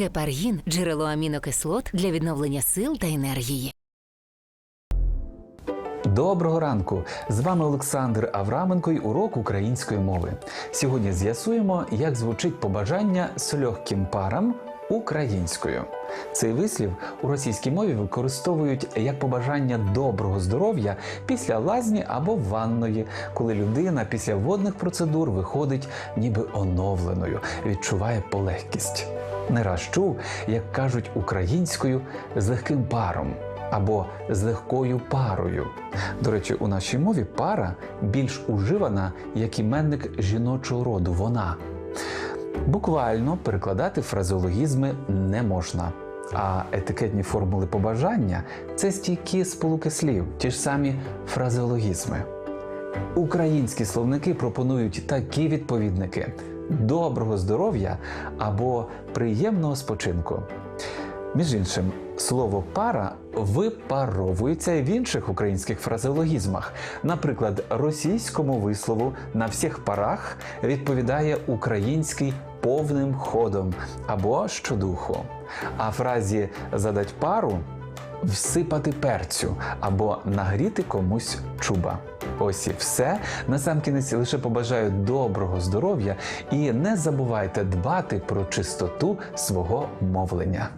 Гепаргін джерело амінокислот для відновлення сил та енергії. Доброго ранку! З вами Олександр Авраменко і урок української мови. Сьогодні з'ясуємо, як звучить побажання з легким парам українською. Цей вислів у російській мові використовують як побажання доброго здоров'я після лазні або ванної, коли людина після водних процедур виходить ніби оновленою, відчуває полегкість. Не раз чув, як кажуть українською з легким паром або з легкою парою. До речі, у нашій мові пара більш уживана як іменник жіночого роду вона. Буквально перекладати фразеологізми не можна. А етикетні формули побажання це стійкі сполуки слів, ті ж самі фразеологізми. Українські словники пропонують такі відповідники: доброго здоров'я або приємного спочинку. Між іншим, слово пара випаровується в інших українських фразеологізмах. Наприклад, російському вислову на всіх парах відповідає український повним ходом або щодуху. А фразі задать пару всипати перцю або нагріти комусь чуба. Ось і все. Насамкінець лише побажаю доброго здоров'я і не забувайте дбати про чистоту свого мовлення.